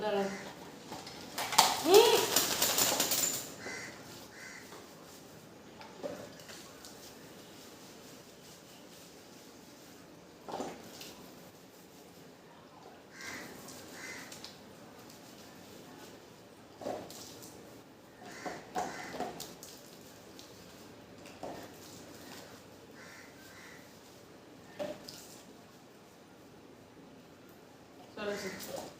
দাঁড়াও হুম। চলো এসো।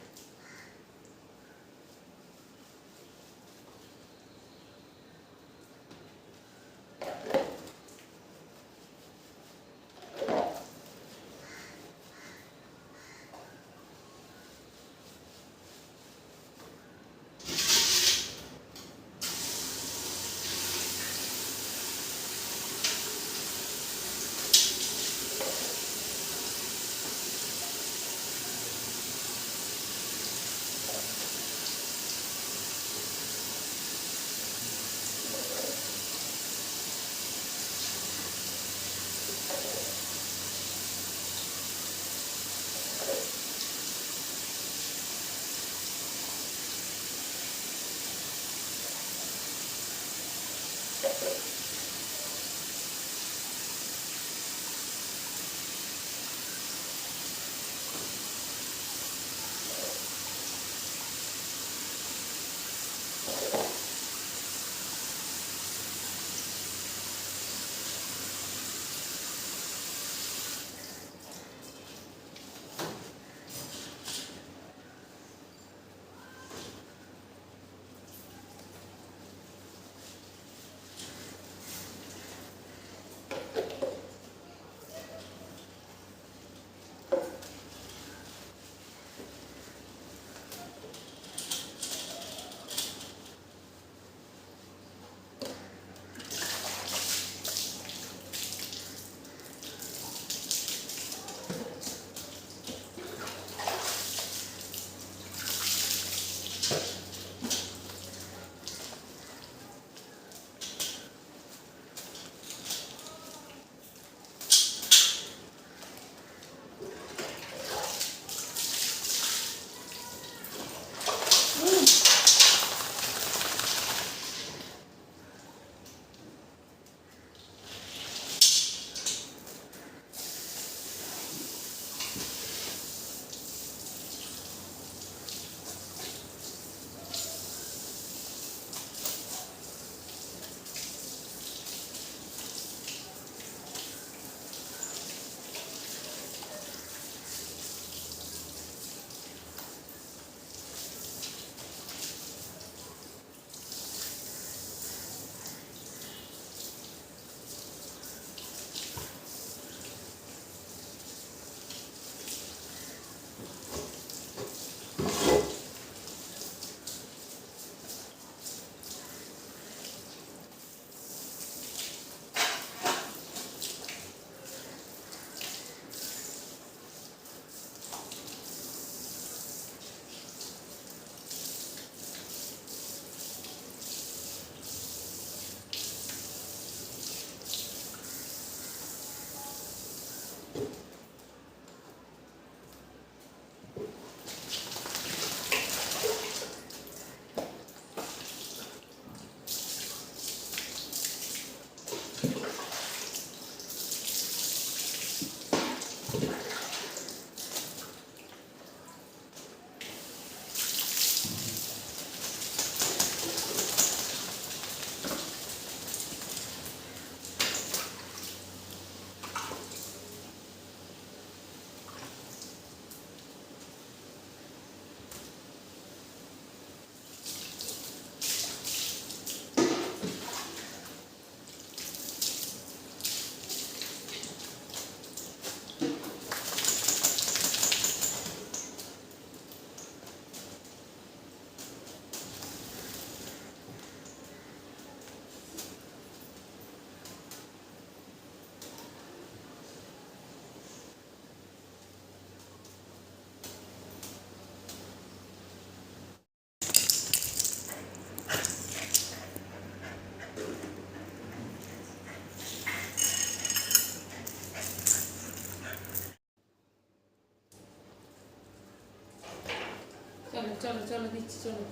চলো চলো দিচ্ছি চলো।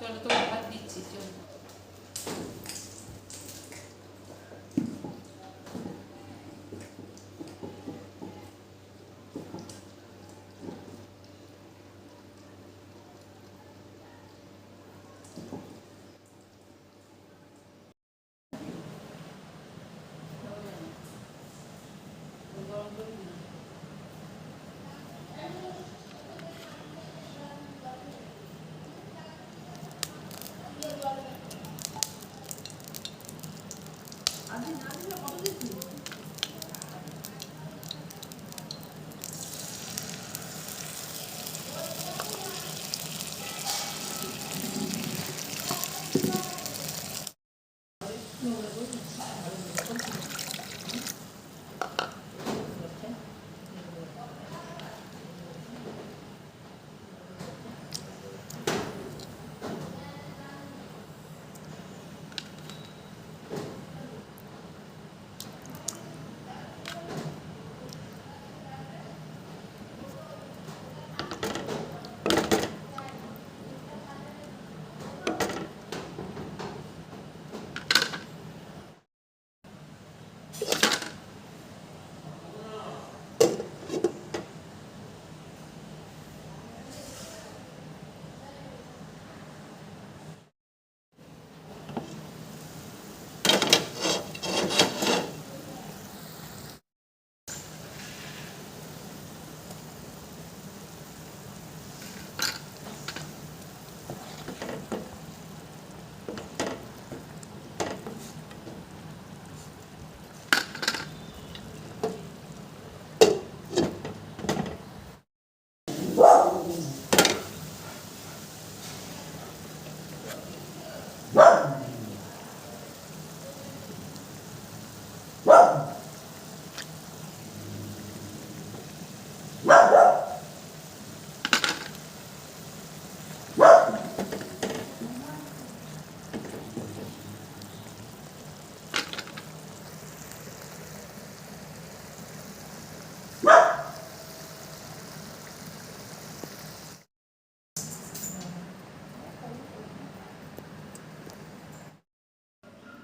চলো তোমার ভাত দিচ্ছি চলো।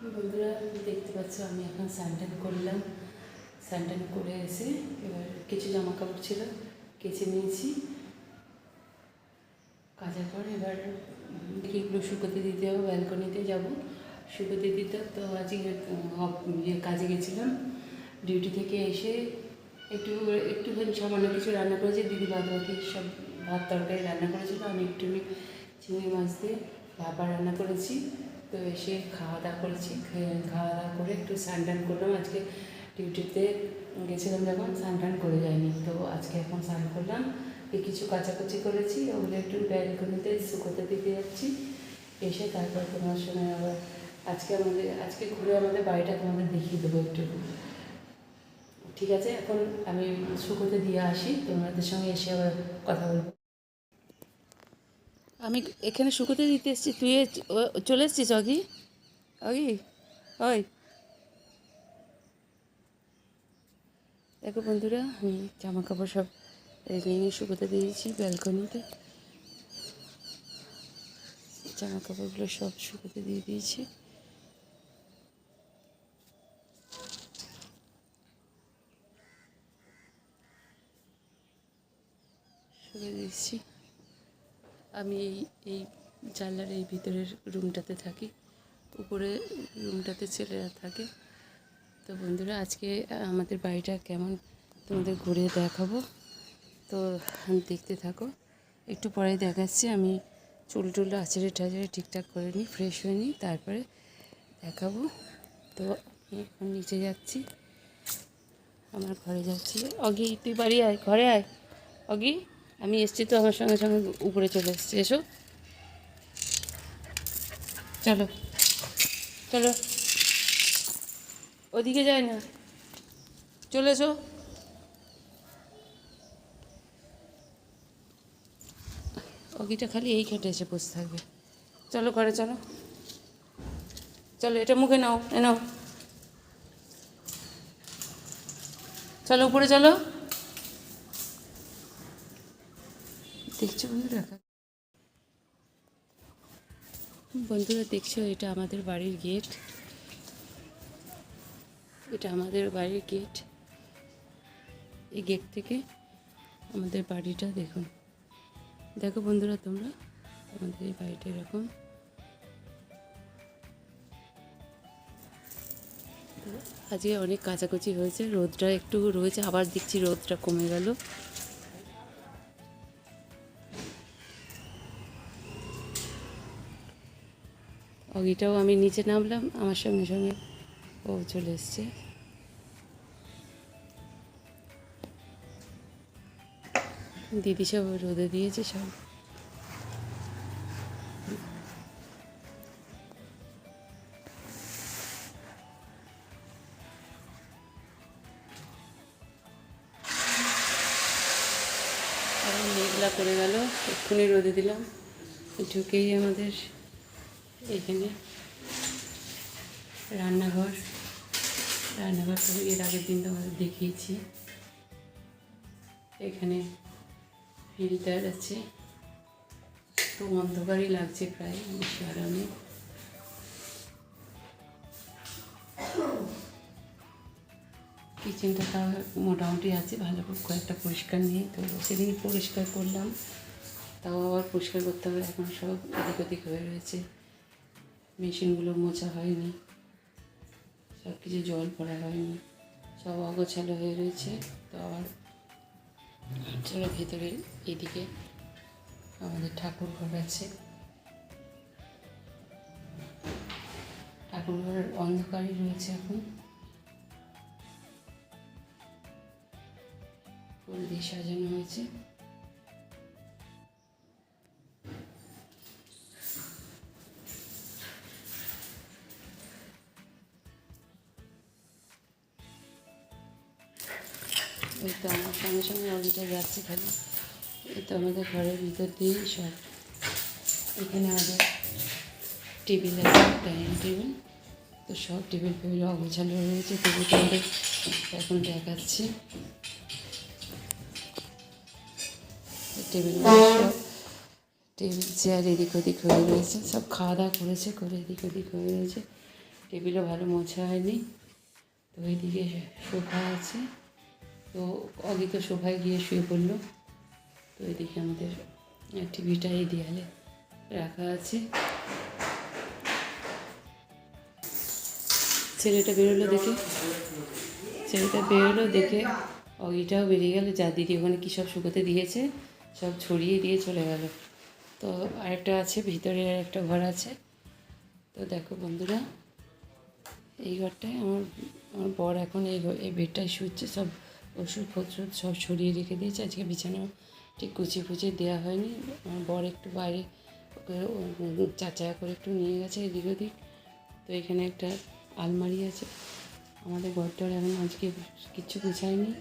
বন্ধুরা দেখতে পাচ্ছ, আমি এখন স্যান্টান করলাম। স্যান্টান করে এসে এবার কিছু জামা কাপড় ছিল, কেচে নিয়েছি। কাজার পর এবার দেখি এগুলো শুকোতে দিতে হবে, ব্যালকনিতে যাব। শুকোতে দিতে তো আজকে ইয়ে কাজে গেছিলাম। ডিউটি থেকে এসে একটু, একটুখানি সামান্য কিছু রান্না করেছি, দিদি বাকি সব ভাত তরকারি রান্না করেছিল। আমি একটু চিংড়ি মাছ দিয়ে ভাপা রান্না করেছি। তো এসে খাওয়া দাওয়া করেছি খাওয়া দাওয়া করে একটু স্নান করলাম। আজকে ডিউটিতে গেছিলাম যখন স্নান করে যায়নি তো আজকে এখন স্নান করলাম কিছু কাচাকুচি করেছি, ওগুলো একটু ব্যালকনিতে শুকোতে দিতে যাচ্ছি। এসে তারপর তোমার সঙ্গে আবার আজকে আমাদের, আজকে ঘুরে আমাদের বাড়িটা তোমাদের দেখিয়ে দেবো একটু। ঠিক আছে, এখন আমি শুকোতে দিয়ে আসি, তোমাদের সঙ্গে এসে আবার কথা বলব। আমি এখানে শুকোতে দিতে এসেছি। তুই চলে এসছিস, অগি? অগি? ওই। দেখো বন্ধুরা, আমি জামা কাপড় সব নিয়ে শুকোতে দিয়েছি ব্যালকনিতে। জামা কাপড়গুলো সব শুকোতে দিয়ে দিয়েছি। শুকে দিচ্ছি আমি এই এই জানলার এই ভিতরের রুমটাতে থাকি। উপরে রুমটাতে ছেলেরা থাকে। তো বন্ধুরা, আজকে আমাদের বাড়িটা কেমন তোমাদের ঘুরে দেখাবো। তো দেখতে থাকো। একটু পরে দেখাচ্ছি। আমি চুল টুল আচড়ে টাচড়ে ঠিকঠাক করে নিই ফ্রেশ হয়ে নিই, তারপরে দেখাবো। তো আমি এখন নিচে যাচ্ছি। আমার ঘরে যাচ্ছি। অগি, তুই বাড়ি আয়, ঘরে আয়। অগি? আমি এসছি তো আমার সঙ্গে সঙ্গে উপরে চলে এসছি, এসো। চলো চলো। ওদিকে যায় না। চলে এসো। অগিটা খালি এই খেটে এসে বসে থাকবে। চলো ঘরে, চলো। চলো, এটা মুখে নাও, এ নাও। চলো, উপরে চলো। দেখছ বন্ধুরা? বন্ধুরা, দেখছ, এটা আমাদের বাড়ির গেট। এটা আমাদের বাড়ির গেট। এই গেট থেকে আমাদের বাড়িটা দেখুন। দেখো বন্ধুরা তোমরা, আমাদের এই বাড়িটা এরকম। আজকে অনেক কাচাকুচি হয়েছে, রোদটা একটু রয়েছে, আবার দেখছি রোদটা কমে গেল। অগিটাও আমি নিচে নামলাম, আমার সঙ্গে সঙ্গে ও চলে এসছে। দিদি সব রোদে দিয়েছে সব। মেঘলা করে গেল, এক্ষুনি রোদে দিলাম। ঢুকেই আমাদের এখানে রান্নাঘর রান্নাঘর তো এর আগের দিন তো আমাদের দেখিয়েছি। এখানে ফিল্টার আছে। তো অন্ধকারই লাগছে প্রায় বেশি নেই কিচেনটা তাও মোটামুটি আছে, ভালো কয়েকটা পরিষ্কার নেই। তো সেদিন পরিষ্কার করলাম, তাও আবার পরিষ্কার করতে হবে, এখন সব এদিক ওদিক হয়ে রয়েছে। মেশিনগুলো মোছা হয়নি। সব কিছু জল পড়া হয়নি। সব অগোছালো হয়ে রয়েছে। তো আবার চলো ভেতরে এদিকে আমাদের ঠাকুর ঘর আছে। ঠাকুর ঘরের অন্ধকারই রয়েছে এখন। ফুল দিয়ে সাজানো হয়েছে। এই তো আমার সঙ্গে সঙ্গে অলিটা যাচ্ছে খালি এই তো আমাদের ঘরের ভিতর দিয়েই সব। এখানে আমাদের টেবিল আছে, ডাইনিং টেবিল। তো সব টেবিল ফেবিল অগোছালো রয়েছে, তবু তোমাদের এখন দেখাচ্ছি। টেবিল সব টেবিল, চেয়ার এদিক ওদিক হয়ে রয়েছে, সব খাওয়া দাওয়া করেছে, করে এদিক ওদিক হয়ে রয়েছে। টেবিলও ভালো মোছা হয়নি। তো ওইদিকে সোফা আছে। তো অগি তো সোফায় গিয়ে শুয়ে পড়ল। তো এদিকে আমাদের টিভিটা এই দেয়ালে রাখা আছে। ছেলেটা বেরোলো দেখে। ছেলেটা বেরোলো দেখে অগিটাও বেরিয়ে গেল। যা দিদি ওখানে কী সব শুকোতে দিয়েছে, সব ছড়িয়ে দিয়ে চলে গেল। তো আরেকটা আছে, ভিতরে আরেকটা ঘর আছে। তো দেখো বন্ধুরা, এই ঘরটায় আমার আমার বর এখন এই এই বেডটায় শুচ্ছে, সব ওষুধপত্র সব সরিয়ে রেখে দিয়েছে। আজকে বিছানাও ঠিক গুছিয়ে ফুচিয়ে দেওয়া হয়নি। আমার বর একটু বাইরে চাচা করে একটু নিয়ে গেছে এদিক ওদিক। তো এখানে একটা আলমারি আছে। আমাদের ঘরটার এখন আজকে কিচ্ছু গুছায়নি।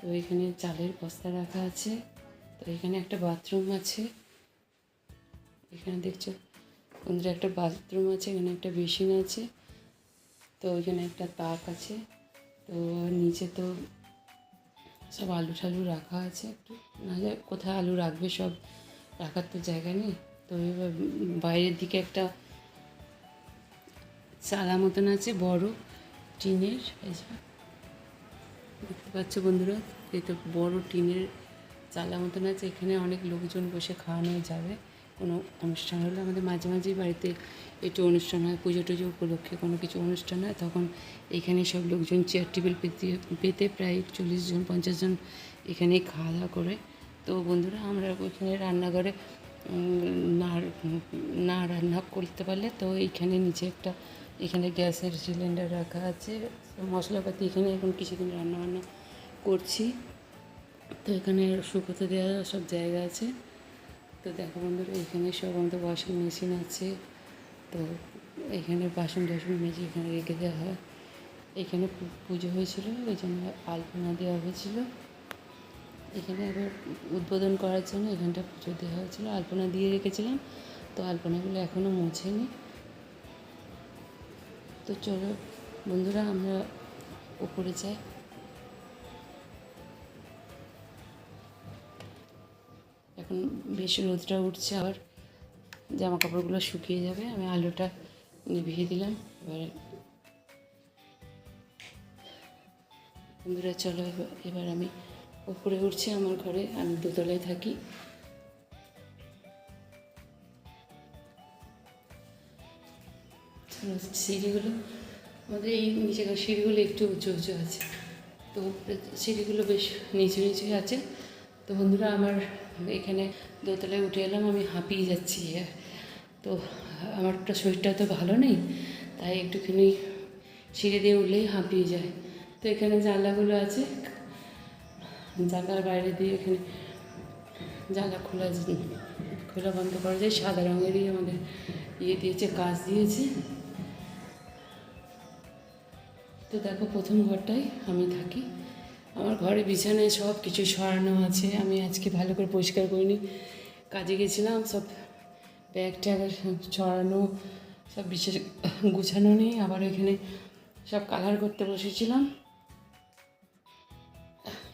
তো এখানে চালের বস্তা রাখা আছে। তো এখানে একটা বাথরুম আছে। এখানে দেখছ বন্ধুরা একটা বাথরুম আছে, এখানে একটা বেসিন আছে। তো ওইখানে একটা তাক আছে। তো নিচে তো সব আলু ঠালু রাখা আছে একটু। না কোথায় আলু রাখবে সব রাখার তো জায়গা নেই। তো এবার বাইরের দিকে একটা চালা মতন আছে, বড় টিনের। দেখতে পাচ্ছ বন্ধুরা, এই তো বড় টিনের চালা মতন আছে। এখানে অনেক লোকজন বসে খাওয়ানো যাবে। কোনো অনুষ্ঠান হলে আমাদের মাঝে মাঝেই বাড়িতে একটু অনুষ্ঠান হয়, পুজো টুজো উপলক্ষে কোনো কিছু অনুষ্ঠান হয়, তখন এখানে সব লোকজন চেয়ার টেবিল পেতে পেতে প্রায় চল্লিশ জন, পঞ্চাশ জন এখানেই খাওয়া দাওয়া করে। তো বন্ধুরা, আমরা ওইখানে রান্নাঘরে না না রান্না করতে পারলে তো এইখানে নিচে একটা, এখানে গ্যাসের সিলিন্ডার রাখা আছে। মশলাপাতি এখানে এখন কিছুদিন রান্না বান্না করছি। তো এখানে শুকোতে দেওয়া সব জায়গা আছে। তো দেখো বন্ধুরা, এখানে সব আমাদের ওয়াশিং মেশিন আছে। তো এখানে বাসন টাসন মেজে এখানে রেখে দেওয়া হয়। এখানে পুজো হয়েছিল ওই জন্য আলপনা দেওয়া হয়েছিল। এখানে এবার উদ্বোধন করার জন্য এখানটা পুজো দেওয়া হয়েছিল। আলপনা দিয়ে রেখেছিলাম, তো আলপনাগুলো এখনও মোছেনি। তো চলো বন্ধুরা, আমরা উপরে যাই। এখন বেশ রোদটা উঠছে আবার। জামা কাপড়গুলো শুকিয়ে যাবে, আমি আলুটা নিভিয়ে দিলাম। এবারে বন্ধুরা, চলো এবার আমি উপরে উঠছি আমার ঘরে, আমি দোতলায় থাকি। সিঁড়িগুলো আমাদের এই নিচেকার সিঁড়িগুলো একটু উঁচু উঁচু আছে। তো সিঁড়িগুলো বেশ নিচু নিচুই আছে। তো বন্ধুরা, আমার এখানে দোতলায় উঠে এলাম, আমি হাঁপিয়ে যাচ্ছি। তো আমার তো শরীরটা তো ভালো নেই, তাই একটুখানি সিঁড়ি দিয়ে উঠলেই হাঁপিয়ে যায়। তো এখানে জানলাগুলো আছে, জানলার বাইরে দিয়ে এখানে জানলা খোলা খোলা বন্ধ করা যায়, সাদা রঙেরই আমাদের ইয়ে দিয়েছে, কাজ দিয়েছে। তো দেখো প্রথম ঘরটায় আমি থাকি। আমার ঘরে বিছানায় সব কিছু সরানো আছে। আমি আজকে ভালো করে পরিষ্কার করিনি। কাজে গেছিলাম, সব ব্যাগ ট্যাগ ছড়ানো সব বিশেষ গুছানো নেই। আবার এখানে সব কালার করতে বসেছিলাম।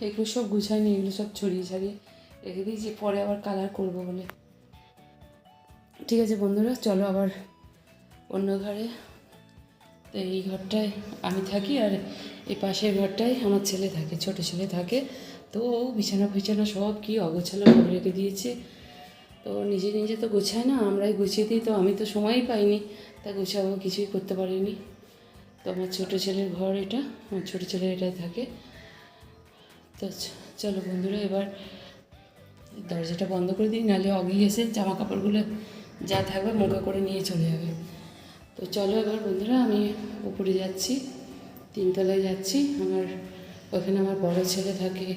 এগুলো সব গুছাইনি এগুলো সব ছড়িয়ে ছাড়িয়ে রেখে দিয়েছি পরে আবার কালার করব বলে। ঠিক আছে বন্ধুরা, চলো আবার অন্য ঘরে। তো এই ঘরটায় আমি থাকি আর এই পাশের ঘরটায় আমার ছেলে থাকে, ছোট ছেলে থাকে। তো ও বিছানা ফিছানা সব কি অগোছালো করে রেখে দিয়েছে। তো নিজে নিজে তো গোছায় না, আমরাই গুছিয়ে দিই। তো আমি তো সময়ই পাইনি, তা গুছাবো, কিছুই করতে পারিনি। তো আমার ছোটো ছেলের ঘর এটা, আমার ছোটো ছেলে এটাই থাকে। তো চলো বন্ধুরা, এবার দরজাটা বন্ধ করে দিই, নাহলে অগি এসে জামা কাপড়গুলো যা থাকবে মোকা করে নিয়ে চলে যাবে। তো চলো এবার বন্ধুরা, আমি উপরে যাচ্ছি। তিনতলায় যাচ্ছি। আমার, ওখানে আমার বড় ছেলে থাকে।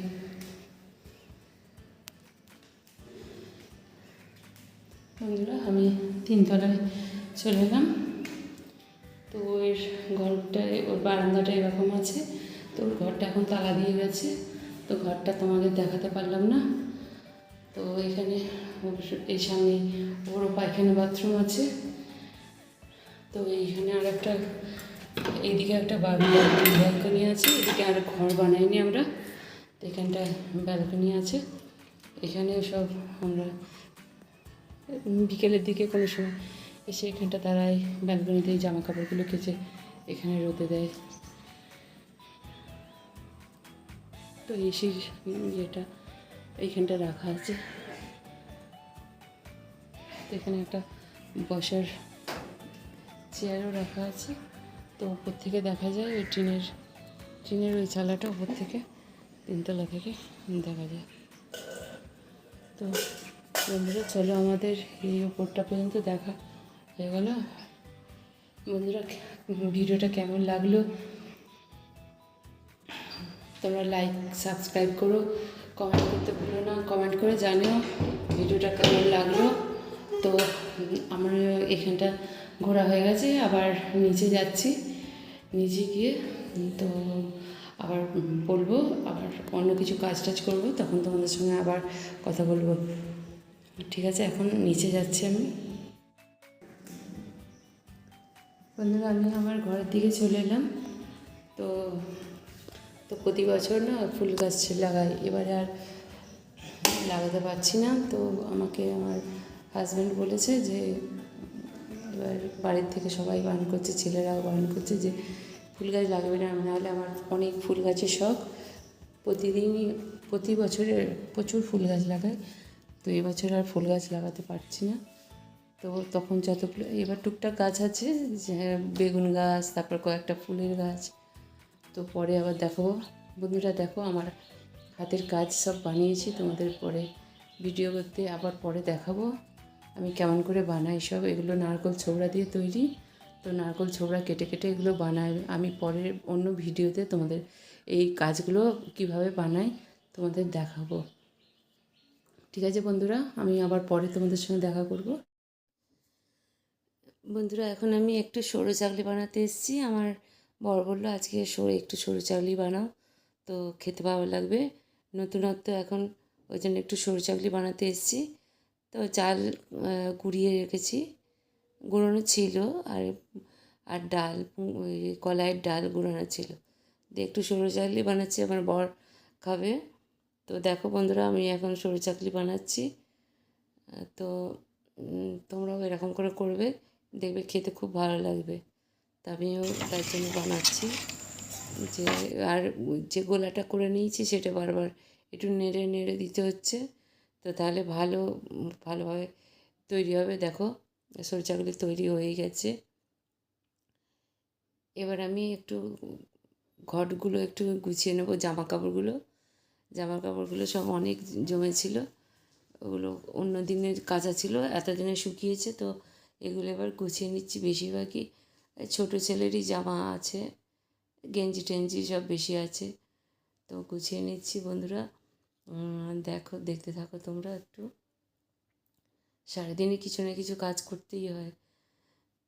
বন্ধুরা, আমি তিনতলায় চলে এলাম। তো এর ঘরটায়, ওর বারান্দাটা এরকম আছে। তো ওর ঘরটা এখন তালা দিয়ে গেছে। তো ঘরটা তোমাদের দেখাতে পারলাম না। তো এখানে এই সামনে বড় পায়খানা বাথরুম আছে। তো এইখানে আর একটা এইদিকে একটা বাড়ি ব্যালকনি আছে, এদিকে আর ঘর বানাইনি আমরা। এখানটা ব্যালকনি আছে। এখানে সব আমরা বিকেলের দিকে কোনো সময় এসে এখানটা তারাই ব্যালকনিতে জামা কাপড়গুলো কেচে এখানে রোদে দেয়। তো এসির ইয়েটা এইখানটা রাখা আছে। এখানে একটা বসার চেয়ারও রাখা আছে। তো উপর থেকে দেখা যায় ওই টিনের টিনের ওই চালাটা উপর থেকে তিনতলা থেকে দেখা যায়। তো বন্ধুরা, চলো আমাদের এই উপরটা পর্যন্ত দেখা হয়ে গেল। বন্ধুরা, ভিডিওটা কেমন লাগল? তোমরা লাইক সাবস্ক্রাইব করো কমেন্ট করতে ভুলো না। কমেন্ট করে জানিও ভিডিওটা কেমন লাগল। তো আমার এখানটা ঘোরা হয়ে গেছে, আবার নিচে যাচ্ছি। নিচে গিয়ে তো আবার বলব, আবার অন্য কিছু কাজ টাজ করব, তখন তোমাদের সঙ্গে আবার কথা বলব। ঠিক আছে, এখন নিচে যাচ্ছি আমি। বন্ধুরা, আমি আমার ঘরের দিকে চলে এলাম। তো তো প্রতি বছর না ফুল গাছ লাগাই। এবারে আর লাগাতে পারছি না। তো আমাকে আমার হাজব্যান্ড বলেছে যে এবার বাড়ির থেকে সবাই বারণ করছে, ছেলেরাও বারণ করছে যে ফুল গাছ লাগাবে না, নাহলে আমার অনেক ফুল গাছের শখ। প্রতিদিনই, প্রতি বছরে প্রচুর ফুল গাছ লাগাই, তো এবছর আর ফুল গাছ লাগাতে পারছি না। তো তখন যতগুলো এবার টুকটাক গাছ আছে বেগুন গাছ, তারপর কয়েকটা ফুলের গাছ। তো পরে আবার দেখো বন্ধুরা, দেখো আমার হাতের কাজ সব বানিয়েছি, তোমাদের পরে ভিডিও করতে আবার পরে দেখাবো। আমি কেমন করে বানাই সব, এগুলো নারকল ছোবড়া দিয়ে তৈরি। তো নারকল ছোবড়া কেটে কেটে এগুলো বানাই। আমি পরের অন্য ভিডিওতে তোমাদের এই কাজগুলো কীভাবে বানাই তোমাদের দেখাবো। ঠিক আছে বন্ধুরা, আমি আবার পরে তোমাদের সঙ্গে দেখা করব। বন্ধুরা, এখন আমি একটু সরু চাকলি বানাতে এসেছি। আমার বড় বলল, আজকে সরু একটু সরু চাকলি বানাও। তো খেতে ভালো লাগবে। নতুনত্ব এখন ওই জন্য একটু সরু চাকলি বানাতে এসেছি। তো চাল গুঁড়িয়ে রেখেছি। গুঁড়োনো ছিল আর আর ডাল কলাইয়ের ডাল গুঁড়োনো ছিল। দিয়ে একটু সরু চাকলি বানাচ্ছি, আমার বর খাবে। তো দেখো বন্ধুরা, আমি এখন সরু চাকলি বানাচ্ছি। তো তোমরাও এরকম করে করবে, দেখবে খেতে খুব ভালো লাগবে। তা আমিও তার জন্য বানাচ্ছি। যে, আর যে গোলাটা করে নিয়েছি, সেটা বারবার একটু নেড়ে নেড়ে দিতে হচ্ছে। তো তাহলে ভালো ভালোভাবে তৈরি হবে। দেখো সরচাগুলি তৈরি হয়ে গেছে। এবার আমি একটু ঘটগুলো একটু গুছিয়ে নেব জামা কাপড়গুলো জামা কাপড়গুলো সব অনেক জমেছিল। ওগুলো অন্য দিনের কাঁচা ছিল, এতদিনে শুকিয়েছে, তো এগুলো এবার গুছিয়ে নিচ্ছি বেশিরভাগই। ছোটো ছেলেরই জামা আছে, গেঞ্জি টেঞ্জি সব বেশি আছে। তো গুছিয়ে নিচ্ছি বন্ধুরা। দেখো, দেখতে থাকো তোমরা একটু। সারাদিনই কিছু না কিছু কাজ করতেই হয়।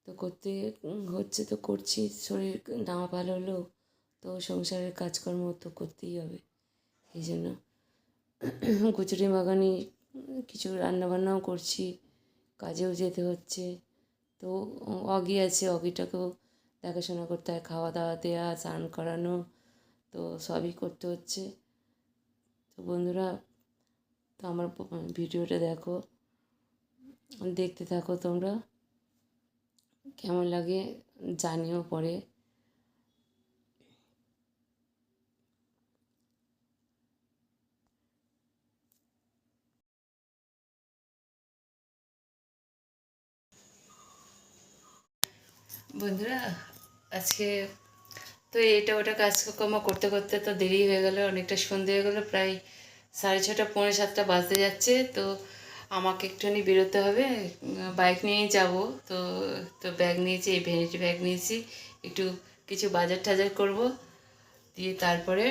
তো করতে, হচ্ছে তো করছি, শরীর না ভালো হলেও তো সংসারের কাজকর্ম তো করতেই হবে। এই জন্য কচুরি বাগানি কিছু রান্নাবান্নাও করছি, কাজেও যেতে হচ্ছে। তো অগি আছে, অগিটাকেও দেখাশোনা করতে হয়, খাওয়া দাওয়া দেওয়া স্নান করানো, তো সবই করতে হচ্ছে। তো বন্ধুরা, তো আমার ভিডিওটা দেখো, দেখতে থাকো তোমরা, কেমন লাগে জানিও পরে। বন্ধুরা, আজকে তো এটা ওটা কাজকর্ম করতে করতে তো দেরি হয়ে গেল, অনেকটা সন্ধে হয়ে গেলো, প্রায় সাড়ে ছটা, পৌনে সাতটা বাজতে যাচ্ছে। তো আমাকে একটুখানি বেরোতে হবে, বাইক নিয়েই যাব। তো তো ব্যাগ নিয়েছি, এই ভ্যানিটি ব্যাগ নিয়েছি, একটু কিছু বাজার টাজার করব। দিয়ে তারপরে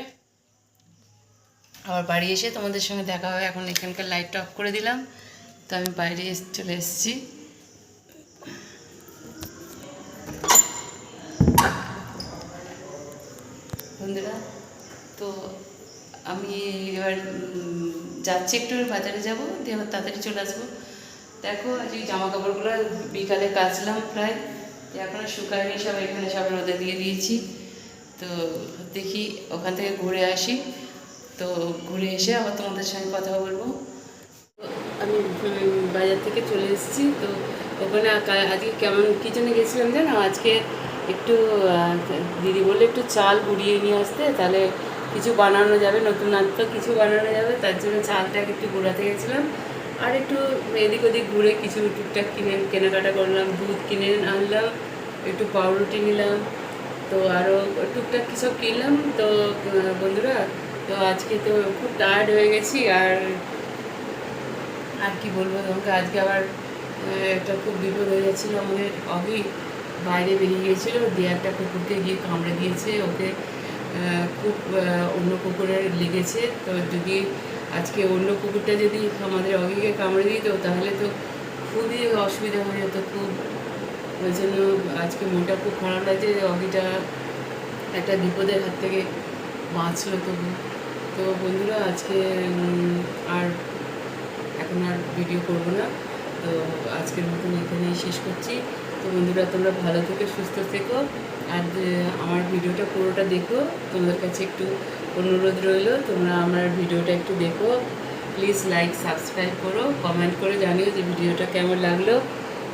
আবার বাড়ি এসে তোমাদের সঙ্গে দেখা হবে। এখন এখানকার লাইটটা অফ করে দিলাম। তো আমি বাইরে চলে এসেছি। বন্ধুরা, তো আমি এবার যাচ্ছি একটু, বাজারে যাব, দিয়ে আবার তাড়াতাড়ি চলে আসব। দেখো আজ ওই জামা কাপড়গুলো বিকালে কাচলাম প্রায়, দিয়ে এখনও শুকায়নি সব এখানে সব রোদে দিয়ে দিয়েছি। তো দেখি, ওখান থেকে ঘুরে আসি। তো ঘুরে এসে আবার তোমাদের সঙ্গে কথা বলব। আমি বাজার থেকে চলে এসেছি, তো ওখানে আজকে কেমন, কী জন্য গেছিলাম জানো? আজকে একটু দিদি বললে একটু চাল গুঁড়িয়ে নিয়ে আসতে, তাহলে কিছু বানানো যাবে, নতুন আর কিছু বানানো যাবে, তার জন্য চালটাকে একটু গুঁড়াতে গেছিলাম। আর একটু এদিক ওদিক ঘুরে কিছু টুকটাক কিনে, কেনাকাটা করলাম, দুধ কিনে আনলাম, একটু পাউরুটি নিলাম, তো আরও টুকটাক কী সব কিনলাম, তো বন্ধুরা, তো আজকে তো খুব টায়ার্ড হয়ে গেছি, আর আর কি বলব তোমাকে, আজকে আবার একটা খুব বিপদ হয়ে যাচ্ছিল আমাদের অভি বাইরে বেরিয়ে গিয়েছিল দিয়ে একটা কুকুরকে গিয়ে কামড়ে দিয়েছে, ওকে খুব অন্য কুকুরের লেগেছে। তো যদি আজকে অন্য কুকুরটা যদি আমাদের অগিকে কামড়ে দিত, তাহলে তো খুবই অসুবিধা হয়ে যেত, খুব। ওই জন্য আজকে মনটা খুব খারাপ লাগছে যে অগিটা একটা বিপদের হাত থেকে বাঁচলো তবু। তো বন্ধুরা, আজকে আর এখন আর ভিডিও করব না। তো আজকের মতন এখানেই শেষ করছি। তো বন্ধুরা, তোমরা ভালো থেকো, সুস্থ থেকো। আর আমার ভিডিওটা পুরোটা দেখো। তোমাদের কাছে একটু অনুরোধ রইল, তোমরা আমার ভিডিওটা একটু দেখো। প্লিজ লাইক সাবস্ক্রাইব করো কমেন্ট করে জানিও যে ভিডিওটা কেমন লাগল।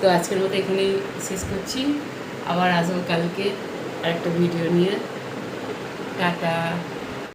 তো আজকের মতো এখানেই শেষ করছি। আবার আসব কালকে আরেকটা ভিডিও নিয়ে। টাটা।